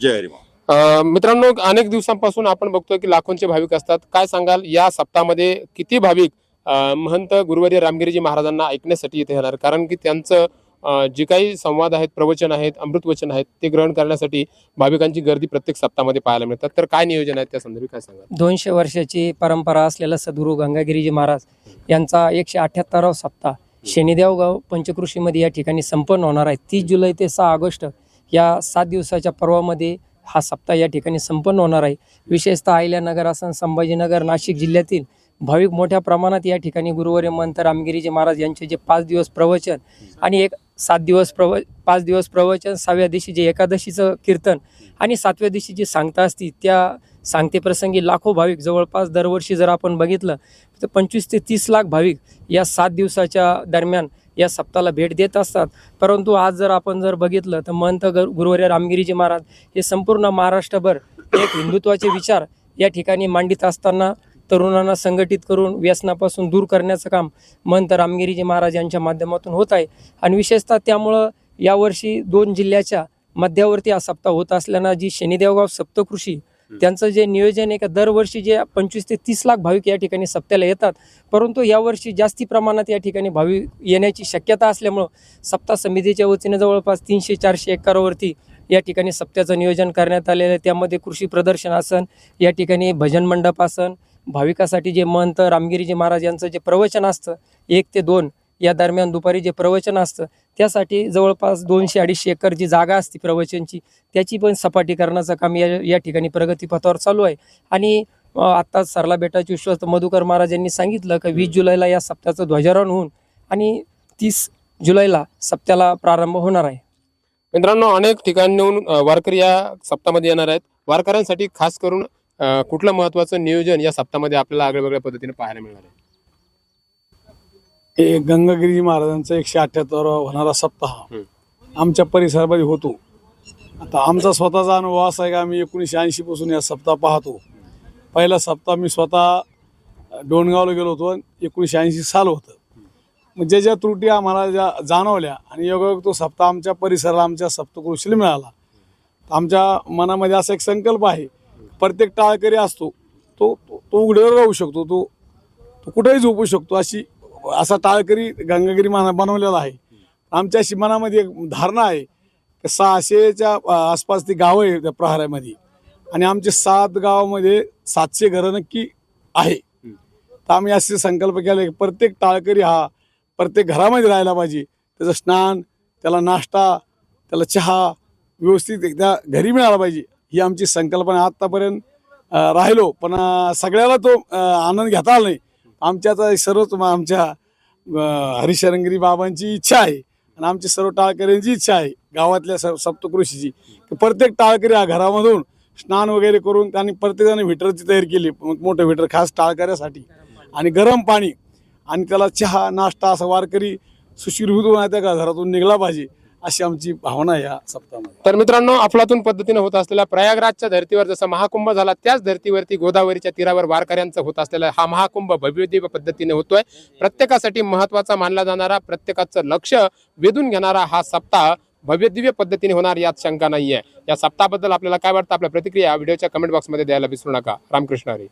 जय हरी अ, मित्रांनो अनेक दिवसांपासून आपण बघतोय की लाखोंचे भाविक असतात. काय सांगाल? या सप्ताहामध्ये किती भाविक महंत गुरुवर्य रामगिरीजी महाराजांना ऐकण्यासाठी इथे येणार? कारण की त्यांचं जे काही संवाद आहेत प्रवचन आहेत अमृतवचन आहेत ते ग्रहण करण्यासाठी भाविकांची गर्दी प्रत्येक सप्ताहामध्ये पाहायला मिळतात. तर काय नियोजन आहे त्या संदर्भी काय सांगाल? दोनशे वर्षाची परंपरा असलेला सद्गुरू गंगागिरीजी महाराज यांचा एकशे अठ्याहत्तरावा सप्ताह शनिदेवगाव पंचकृषीमध्ये या ठिकाणी संपन्न होणार आहे. तीस जुलै ते सहा ऑगस्ट या सात दिवसाच्या पर्वामध्ये हा सप्ताह या ठिकाणी संपन्न होणार आहे. विशेषतः अहिल्यानगर असन संभाजीनगर नाशिक जिल्ह्यातील भाविक मोठ्या प्रमाणात या ठिकाणी गुरुवारी मंत रामगिरीजी महाराज यांचे जे पाच दिवस प्रवचन आणि एक सात दिवस प्रव पाच दिवस प्रवचन सहाव्या दिवशी जे एकादशीचं कीर्तन आणि सातव्या दिवशी जी सांगता असती त्या सांगतेप्रसंगी लाखो भाविक जवळपास दरवर्षी जर आपण बघितलं तर पंचवीस ते तीस लाख भाविक या सात दिवसाच्या दरम्यान या सप्ताला भेट देत असतात. परंतु आज जर आपण जर बघितलं तर महंत गुरुवर्य रामगिरीजी महाराज हे संपूर्ण महाराष्ट्रभर एक हिंदुत्वाचे विचार या ठिकाणी मांडित असताना तरुणांना संघटित करून व्यसनापासून दूर करण्याचं काम महंत रामगिरीजी महाराज यांच्या माध्यमातून होत आहे. आणि विशेषतः त्यामुळं यावर्षी दोन जिल्ह्याच्या मध्यावरती हा सप्ताह होत असल्यानं जी शनिदेवगाव सप्तकृषी त्यांचं जे नियोजन आहे का दरवर्षी जे पंचवीस ते तीस लाख भाविक या ठिकाणी सप्त्याला येतात. परंतु यावर्षी जास्ती प्रमाणात या ठिकाणी भाविक येण्याची शक्यता असल्यामुळं सप्ताह समितीच्या वतीने जवळपास तीनशे चारशे एकरावरती या ठिकाणी सप्त्याचं नियोजन करण्यात आलेलं आहे. त्यामध्ये कृषी प्रदर्शन आसन या ठिकाणी भजन मंडप आसन भाविकासाठी जे महंत रामगिरीजी महाराज यांचं जे प्रवचन असतं एक ते दोन या दरम्यान दुपारी जे प्रवचन असतं त्यासाठी जवळपास दोनशे अडीचशे एकर जी जागा असते प्रवचनची त्याची पण सपाटीकरणाचं काम या या ठिकाणी प्रगतीपथावर चालू आहे. आणि आत्ता आत्ताच सरला बेटाचे विश्वस्त मधुकर महाराज यांनी सांगितलं की वीस जुलैला या सप्त्याचं ध्वजारोहण होऊन आणि तीस जुलैला सप्त्याला प्रारंभ होणार आहे. मित्रांनो अनेक ठिकाणाहून वारकरी या सप्तामध्ये येणार आहेत. वारकऱ्यांसाठी खास करून कुठलं महत्वाचं नियोजन या सप्तामध्ये आपल्याला आगळ्या वेगळ्या पद्धतीने पाहायला मिळणार आहे? हे गंगागिरी महाराजांचा एकशे अठ्याहत्तर होणारा सप्ताह. आमच्या परिसरामध्ये होतो. आता आमचा स्वतःचा अनुभव असा आहे का आम्ही एकोणीसशे ऐंशी पासून या सप्ताह पाहतो. पहिला सप्ताह मी स्वतः डोणगावला गेलो होतो एकोणीसशे ऐंशी साल होतं. मग ज्या ज्या त्रुटी आम्हाला ज्या जाणवल्या आणि योगायोग तो सप्ताह आमच्या परिसराला आमच्या सप्तकृषीला मिळाला आमच्या मनामध्ये असा एक संकल्प आहे. प्रत्येक टाळकरी असतो तो तो तो उघड्यावर राहू शकतो तो तो कुठेही झोपू शकतो अशी असा टाळकरी गंगागिरी महाराज बनवलेला आहे. आमच्या अशी मनामध्ये एक धारणा आहे की सहाशेच्या आसपास ती गावं आहे त्या प्रहारामध्ये. आणि आमचे सात गावामध्ये सातशे घरं नक्की आहे. तर आम्ही असे संकल्प केला की प्रत्येक टाळकरी हा प्रत्येक घरामध्ये राहायला पाहिजे. त्याचं स्नान त्याला नाश्ता त्याला चहा व्यवस्थित एकदा घरी मिळाला पाहिजे. ही आमची संकल्पना आत्तापर्यंत राहिलो. पण सगळ्याला तो आनंद घेता आला नाही. आमच्या आता सर्वच आमच्या हरिशरंगिरी बाबांची इच्छा आहे. आणि आमची सर्व टाळकऱ्यांची इच्छा आहे गावातल्या स सप्तकृषीची. की प्रत्येक टाळकरी हा घरामधून स्नान वगैरे करून त्यांनी प्रत्येकाने व्हिटरची तयारी केली मोठं व्हिटर खास टाळकऱ्यासाठी. आणि गरम पाणी. आणि त्याला चहा नाश्ता असा वारकरी सुशिरभूत होऊन त्या घरातून निघला पाहिजे. अशी आमची भावना या सप्ताहामध्ये. तर मित्रांनो अफलातून पद्धतीने होत असलेल्या प्रयागराजच्या धर्तीवर जसा महाकुंभ झाला त्याच धर्तीवरती गोदावरीच्या तीरावर वारकऱ्यांचा होत असलेला हा महाकुंभ भव्यदिव्य पद्धतीने होतोय. प्रत्येकासाठी महत्त्वाचा मानला जाणारा प्रत्येकाचं लक्ष वेधून घेणारा हा सप्ताह भव्यदिव्य पद्धतीने होणार यात शंका नाहीये. या सप्ताहाबद्दल आपल्याला काय वाटतं? आपल्या प्रतिक्रिया व्हिडिओच्या कमेंट बॉक्समध्ये द्यायला विसरू नका. रामकृष्ण हरी.